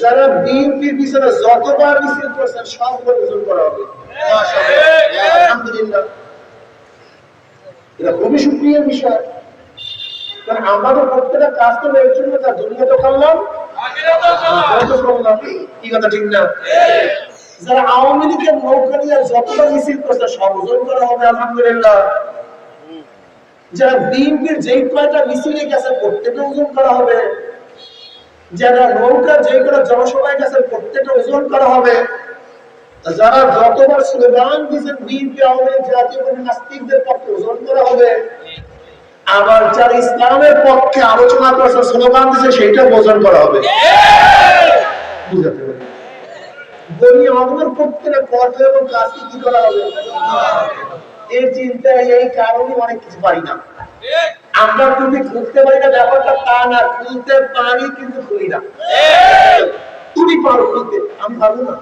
যারা বিএনপির পিছনে যতবার মিছিল করছেন সবগুলো করা হবে। এটা খুবই সুপ্রিয় বিষয়। কারণ আমাদের প্রত্যেকটা কাজ তো এর জন্য তার দুনিয়া তো করলাম। কি কথা, ঠিক না? যারা আওয়ামী লীগের নৌকা নিয়ে যতটা মিছিল করছে, সব করা হবে, আলহামদুলিল্লাহ। যারা বিএনপির যেই কয়টা মিছিলে গেছে প্রত্যেকটা ওজন করা হবে। যারা নৌকা যে কোনো জনসভায় গেছে প্রত্যেকটা ওজন করা হবে। যারা যতবার স্লোগান দিয়েছেন বিএনপি, আওয়ামী জাতীয় নাস্তিকদের পক্ষে ওজন করা হবে। আবার যারা ইসলামের পক্ষে আলোচনা করছে স্লোগান দিয়েছে সেইটা ওজন করা হবে। বুঝাতে পারি বলি, আমাদের প্রত্যেকটা কথা এবং কাজকে কি করা হবে? এর চিন্তায় এই কারণে অনেক কিছু পারি না। আমরা তুমি খুলতে পারি না ব্যাপারটা তা না খুলতে পারি কিন্তু খুলি না। তুমি পারো খুলতে আমি পারব না।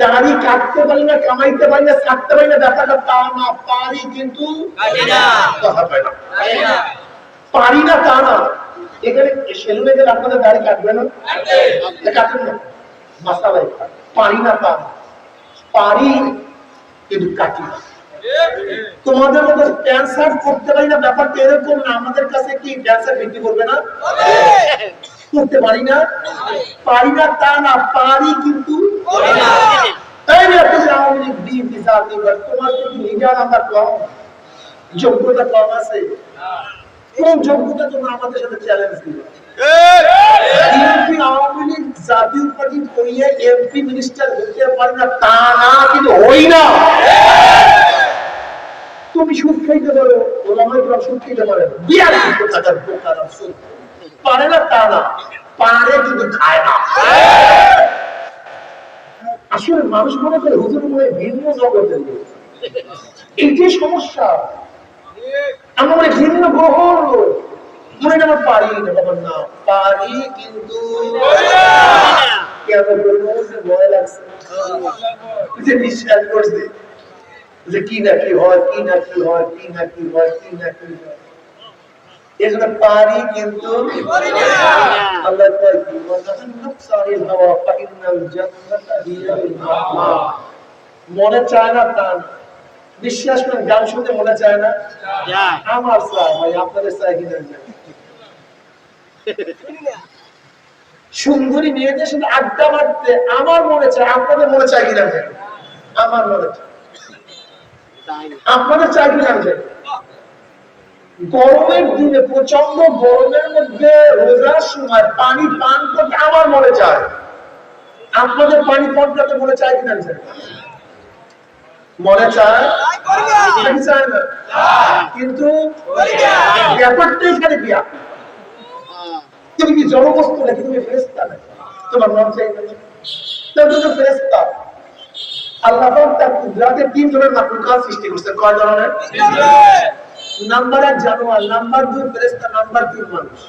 দাড়ি কাটতে পারি না কামাইতে পারি না কাটতে পারি না ব্যাপারটা তা না পারি কিন্তু পারি না। তা না। এখানে সেলুনে গেলে আপনাদের দাড়ি কাটবে না? কাটবেন না। মাসা ভাই পারি না তা না। পারি কিন্তু কাটি না। তোমাদের মতো ক্যান্সার করতে পারি না ব্যাপারটা এরকম না। আমাদের কাছে কি ক্যান্সার বিক্রি করবে না? করতে পারি না। পারি না তা না পারি কিন্তু তাই না। আওয়ামী লীগ বিএনপি জাতীয় পার্টি, তোমার কিন্তু লিডার আমার কম যোগ্যতা কম আছে। কোন যোগ্যতা তোমরা আমাদের সাথে চ্যালেঞ্জ দিবে? বিএনপি আওয়ামী লীগ জাতীয় পার্টি করিয়ে এমপি মিনিস্টার হতে পারি না তা না কিন্তু হই না। তুমি সুদ খাইতে পারো ওলামাই তোমার সুদ খাইতে পারে কিন্তু টাকার সুদ পারে না তা না পারে কিন্তু খায় না। আসলে মানুষ মনে করে হুজুর মনে ভিন্ন জগতের এইটাই সমস্যা আমরা মনে ভিন্ন গ্রহণ। লোক মনে হয় আমার পারি না না পারি কিন্তু। কেন করব যে ভয় লাগছে। যে বিশ্বাস করছে যে কি না কি হয়, কি না কি হয়, কি না কি হয়, কি না কি হয়। পারি কিন্তু মনে চায় না তা বিশ্বাস করেন, গান শুনতে মনে চায় না? আমার চায় আপনাদের চায় কি না জানি। সুন্দরী মেয়েদের সাথে আড্ডা মারতে আমার মনে চায়, আপনাদের মনে চায় কিনা আমার মনে চায়। আপনাদের চাই কিনা জানি গরমের দিনে প্রচণ্ড গরমের মধ্যে রোজার সময় পানি পান করতে আমার মনে চায়। আপনাদের পানি পান করতে মনে চায় কিনা মনে চায়? কিন্তু এখানে বিয়া তুমি কি জড়বস্তু নাকি তুমি ফেরেস্তা নাকি? তোমার মন চাই তুমি ফেরেস্তা আল্লাহ তার কুদরাতে তিন ধরনের মাকলুকাত সৃষ্টি করছেন। কয় ধরনের? নাম্বার এক জানোয়ার নাম্বার দুই ফেরেস্তা নাম্বার তিন মানুষ।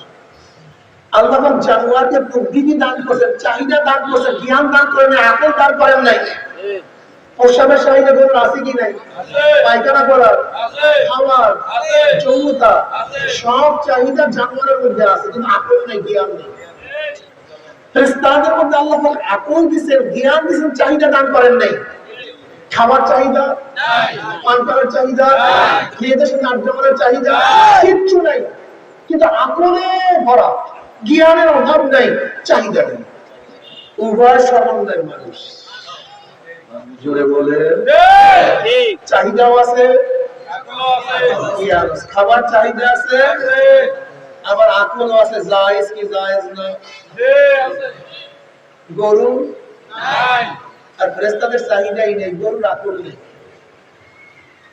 আল্লাহ জানোয়ারকে দান করেছেন চাহিদা দান করেছেন জ্ঞান দান করেন আকল দান করেন নাই। প্রসাবের চাহিদা গরুর আছে কি নাই? পায়খানা করার খাওয়ার যৌনতা সব চাহিদা জানোয়ারের মধ্যে আছে কিন্তু আকল নাই জ্ঞান নেই। ফেরেশতাদের মধ্যে আল্লাহ আকল দিয়েছেন জ্ঞান দিয়েছেন চাহিদা দান করেন নাই। খাওয়ার চাহিদা পান করার চাহিদা মেয়েদের সাথে আড্ডা মারার চাহিদা, কিচ্ছু নাই। কিন্তু আকলে ভরা, জ্ঞানের অভাব নাই, চাহিদা নেই। উভয় সমন্বয় মানুষ। জোরে বলে চাহিদাও আছে। খাবার চাহিদা আছে। আছে? জায়েজ কি জায়েজ না গরু? আর ফেরেস্তাদের চাহিদাই নেই গরুর আকল নেই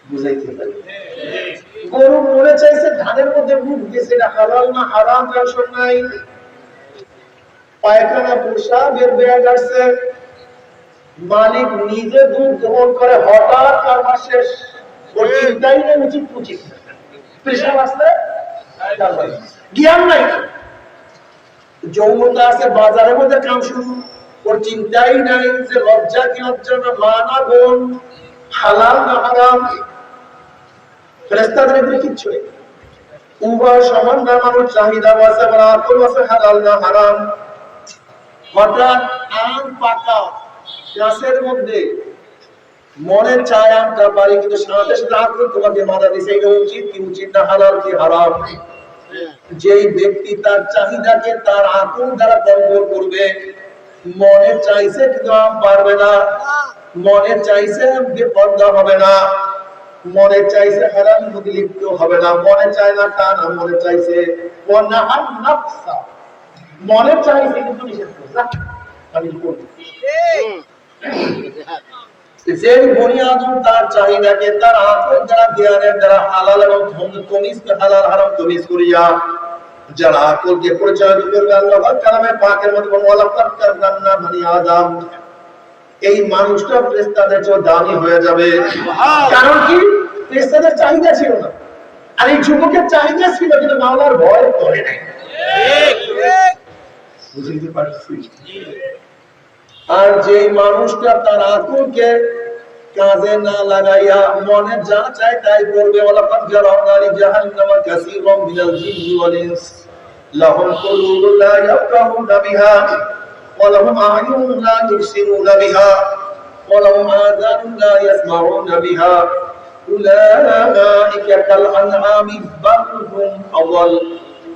বুঝাইতে পারি গরু মনে চাইছে ধানের মধ্যে মুখ দিয়েছে এটা হালাল না হারাম টেনশন নাই। পায়খানা পোষা বের বেয়া গাড়ছে মালিক নিজে দুধ গ্রহণ করে হঠাৎ মাস শেষ। ওর চিন্তাই নেই উচিত উচিত আসলে জ্ঞান নাই। যৌনতা আছে, বাজারের মধ্যে কাম শুরু। ওর চিন্তাই নাই যে লজ্জা কি লজ্জা না, মা না বোন, হালাল না হারাম। ফেরেস্তাদের এগুলো কিচ্ছু নেই। উভয় সমান না মানুষ, চাহিদা আছে আবার আকল আছে, হালাল না হারাম। হঠাৎ আম পাকা, গাছের মধ্যে। মনে চায় আমটা পারি কিন্তু সাথে সাথে আকল তোমাকে মারা দিছে, এটা উচিত কি উচিত না, হালাল কি হারাম? যেই ব্যক্তি তার চাহিদাকে তার আকল দ্বারা কন্ট্রোল করবে মনে চাইছে কিন্তু পারবে না। মনে চাইছে বেপর্দা হবে না। মনে চাইছে হারাম মধ্যে লিপ্ত হবে না। মনে চায় না তা না মনে চাইছে মনে চাইছে কিন্তু নিষেধ করছে। না, আমি করব যে বনি আদম তার চাহিদাকে তার আকল দ্বারা জ্ঞানের দ্বারা হালাল এবং হালাল হারাম তমিজ করিয়া যারা আকলকে পরিচালিত করবে আল্লাহ কালামে পাকের মধ্যে বলেন, ওয়ালাকাদ কাররামনা বনি আদম। এই মানুষটা ফেরেশতাদের চেয়ে দামি হয়ে যাবে। কারণ কি? ফেরেশতাদের চাহিদা ছিল না। আর এই যুবকের চাহিদা ছিল কিন্তু মাওলার ভয় করে নাই। বুঝতে পারছি? আর যে মানুষটা তার আকলকে কাজে না লাগাইয়া মনে যা চায় তাই করবে। ওয়ালাকাদ জারাবনা লি জাহান্নামা কাসীরাম মিনাল জিন্নি ওয়াল ইনস। লাহুম কুলুবুন লা ইয়াফকাহুনা বিহা ওয়া লাহুম আ'য়ুনুন লা ইবসিরুনা বিহা ওয়া লাহুম আযানুন লা ইয়াসমাউনা বিহা। উলাইকা কাল আনআমি বাল হুম আদাল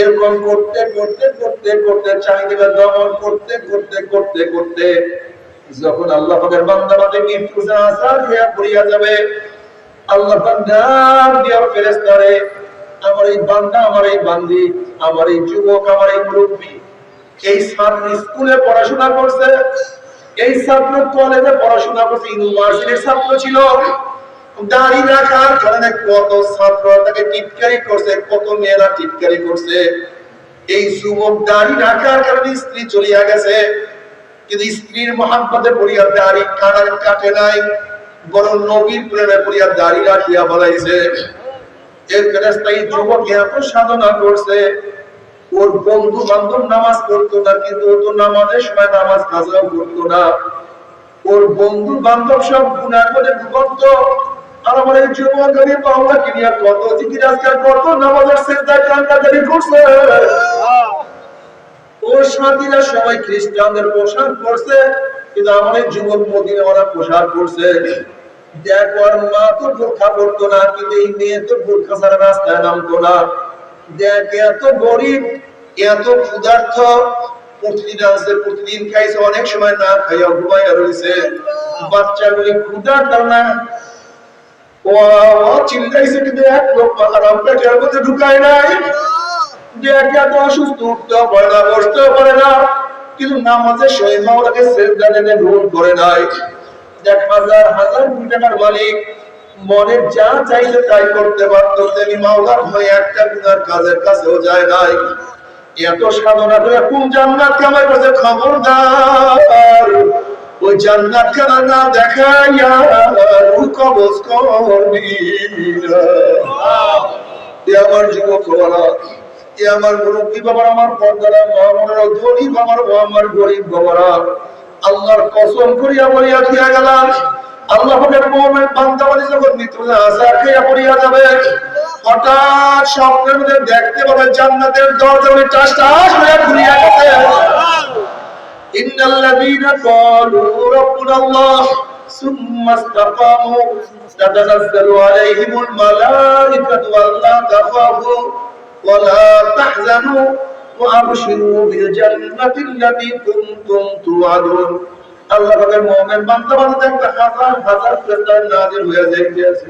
এরকম করতে করতে করতে করতে দমন করতে করতে করতে করতে যখন আল্লাহ আসার যাবে, আল্লাহ আমার এই বান্দা, আমার এই বান্দি, আমার এই যুবক, আমার এই মুরব্বী এই ছাত্র স্কুলে পড়াশোনা করছে, এই ছাত্র কলেজে পড়াশোনা করছে ইউনিভার্সিটির ছাত্র ছিল। দাড়ি রাখার কারণে কত ছাত্র তাকে টিটকারি করছে, কত মেয়েরা টিটকারি করছে। এই যুবক দাড়ি রাখার কারণে স্ত্রী চলিয়া গেছে। কিন্তু স্ত্রীর মহাব্বতে পড়িয়া দাড়ি কাটে নাই, বরং নবীর প্রেমে পড়িয়া দাড়ি রাখিয়া বলাইছে। এর যুবক এত সাধনা করছে ওর বন্ধু বান্ধব নামাজ পড়তো না, কিন্তু ও তো নামাজের সময় নামাজ কাজাও করতো না। ওর বন্ধু বান্ধব সব গুণার করে ডুবন্ত আর আমার এই আমি পাওয়া কিনিয়া কত জিকির আজকাল, কত নামাজের করছে। সাথীরা সবাই খ্রিস্টানদের পোশাক কিন্তু আমার এই যুবক মদিনে ওরা পোশাক দেখ মা তো বোরখা না, কিন্তু এই মেয়ে তো বোরখা ছাড়া রাস্তায় নামতো না। দেখ এত গরিব এত ক্ষুধার্থ প্রতিদিন প্রতিদিন খাইছে, অনেক সময় না খাইয়া ঘুমাইয়া রয়েছে ক্ষুধার ও কিন্তু এক পেটের মধ্যে ঢুকায় নাই। মনে যা চাইছে তাই করতে পারতো একটা গুনার কাজের কাছেও যায় নাই। এত সাধনা করে কোন জান্নাত কামাই করছে খবরদার? ওই জান্নাত খানা না দেখাইয়া কবজ করবি আমার যুবক এ আমার মুরব্বী বাবার আমার পর্দারা আমার ধনী বাবার আমার গরিব বাবারা আল্লাহর কসম করিয়া বলিয়া দিয়া গেলাম, আল্লাহ পাকের মুমিন বান্দা যখন মৃত্যুর আশা খেয়া পড়িয়া যাবে হঠাৎ স্বপ্নের মধ্যে দেখতে পাবে জান্নাতের দরজা উনি টাস টাস হইয়া ঘুরিয়া গেছে إن الذين قالوا ربنا الله ثم استقاموا تتنزل عليهم الملائكة ألا تخافوا ولا تحزنوا وأبشروا بالجنة التي كنتم توعدون আল্লাহ পাকের মুমিন বান্দা বান্দাদের একটা হাজার হাজার ফেরেশতা নাযিল হয়ে যাইতেছে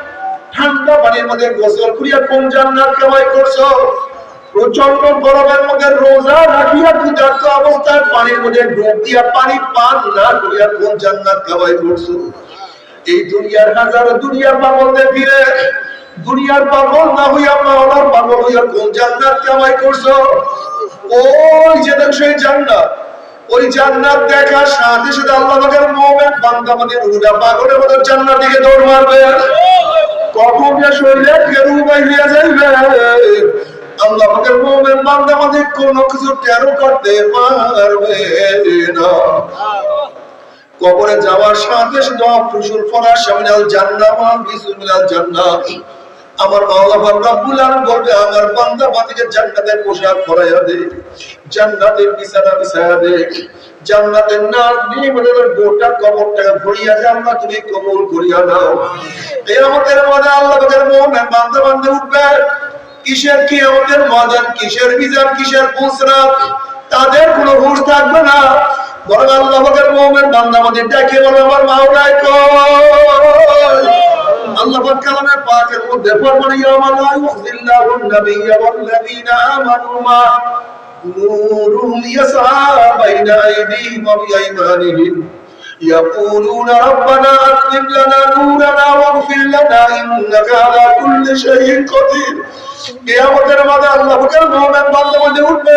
ঠান্ডা পানির মধ্যে গোসল করিয়া কোন জান্নাত কামাই করছ। প্রচণ্ড গরমের মধ্যে রোজা রাখিয়া পূজার্থ অবস্থায় পানির মধ্যে ডুব দিয়া পানি পান না করিয়া কোন জান্নাত কামাই করছ। এই দুনিয়ার হাজার দুনিয়ার পাগল ফিরে দুনিয়ার পাগল না হইয়া মাওলার পাগল হইয়া কোন জান্নাত কামাই করছ। ওই যে দেখ সেই জান্নাত, ওই জান্নাত দেখার সাথে সাথে আল্লাহ পাকের মুমিন বান্দা মানে রুহটা পাগলের মতো জান্নাত দিকে দৌড় মারবে। শরীরে বাইরে যাইবে? বান্দা কোনো কিছু টেরো করতে পারবে না। কবরে যাওয়ার সাথে সাথে ফুসুর ফরার সামনে আল জান্নাত বিসমিল্লাহ আমার মাওলা রব্বুল আলামিন বলবে, আমার বান্দা বান্দিকে জান্নাতের পোশাক পরাইয়া দে, জান্নাতের বিছানা বিছায়া দে, জান্নাতের নাজ নিয়ে গোটা কবরটাকে ভরিয়া দে, আল্লাহ তুমি কবুল করিয়া নাও। আমাদের মধ্যে আল্লাহ পাকের মুমিন বান্দা বান্দা উঠবে। কিসের কি আমাদের মজান কিসের বিজান কিসের পুসরাত তাদের কোনো হুঁশ থাকবে না। বরং আল্লাহ পাকের মুমিন বান্দা আমাদের ডেকে বলে, আমার মাওলাই কই আল্লাহ পাক কালামে পাকের মধ্যে ফরমান ইয়ামা লা ইউযিল্লাহুন নাবিয়্যা ওয়াল্লাযীনা আমানু মা নূরুহুম ইয়াসআ বাইনা আইদিহিম ওয়া বিআইমানিহিম يقولون ربنا أتمم لنا نورنا واغفر لنا إنك على كل شيء قدير কিয়ামতের মাঝে আল্লাহ পাকের মুমিন বান্দা মধ্যে উঠবে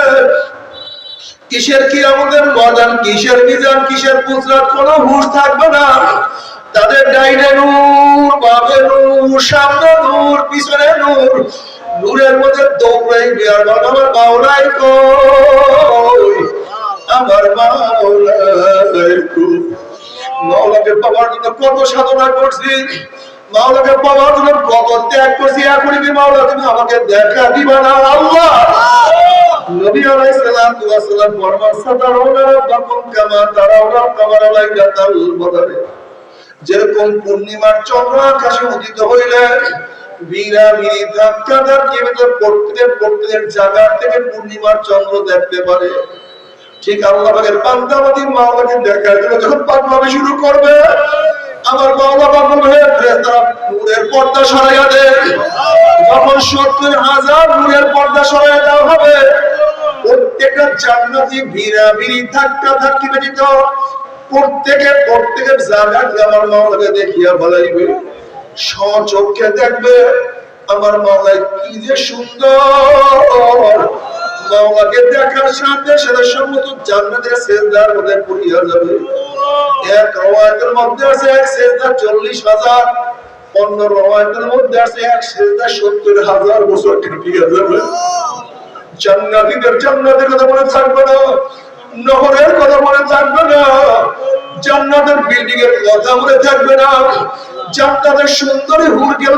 কিসের কিয়ামতের ময়দান কিসের মিজান কিসের পুজরাত কোনো হুঁশ থাকবে না তাদের ডাইনে নূর, বামে নূর, সামনে নূর, পিছনে নূর। নূরের মধ্যে দৌড়াই বিয়ার আমার মাওলাই কই? আমার কই? মাওলাকে পাওয়ার জন্য কত সাধনা করছি, মাওলাকে পাওয়ার জন্য কত ত্যাগ করছি। এখনই কি মাওলা, তুমি আমাকে দেখা দিবা না, আল্লাহ? নবী আলাইহিস সালাতু ওয়াস সালাম ফরমান সাতারুনা রাব্বাকুম কামা তারাউনা লাইলাতাল বদরে। যেরকম পূর্ণিমার চন্দ্র আকাশে উদিত হইলে, বীরা বীরি ধাক্কা ধাক্কি ভিতর প্রত্যেক প্রত্যেক জায়গা থেকে পূর্ণিমার চন্দ্র দেখতে পারে। ঠিক আল্লাহ পাকের বান্দাবাদী মাওলাকে দেখার জন্য যখন পাগলামি শুরু করবে, আমার মাওলা বলবে ফেরেশতারা নূরের পর্দা সরাইয়া দে যখন সত্তর হাজার নূরের পর্দা সরাইয়া দেওয়া হবে, প্রত্যেকটা জান্নাতি ভিড়া ভিড়ি ধাক্কা ধাক্কি ব্যতীত প্রত্যেকে প্রত্যেকের জায়গাটি আমার মাওলাকে দেখিয়া বলাইবে, স্বচক্ষে দেখবে আমার মাওলাই কি যে সুন্দর। মাওলাকে দেখার সাথে সাথে সম্মত জান্নাতের সেজদার মধ্যে পড়িয়া যাবে। এক রওয়ায়াতের মধ্যে আছে এক সেজদা চল্লিশ হাজার, অন্য রওয়ায়াতের মধ্যে আছে এক সেজদা সত্তর হাজার বছর কাটিয়া যাবে। জান্নাতীদের জান্নাতের কথা মনে থাকবে না। নহরের কথা মনে থাকবে না। জান্নাতের বিল্ডিং এর কথা মনে থাকবে না। জান্নাতের সুন্দরী হুর গেল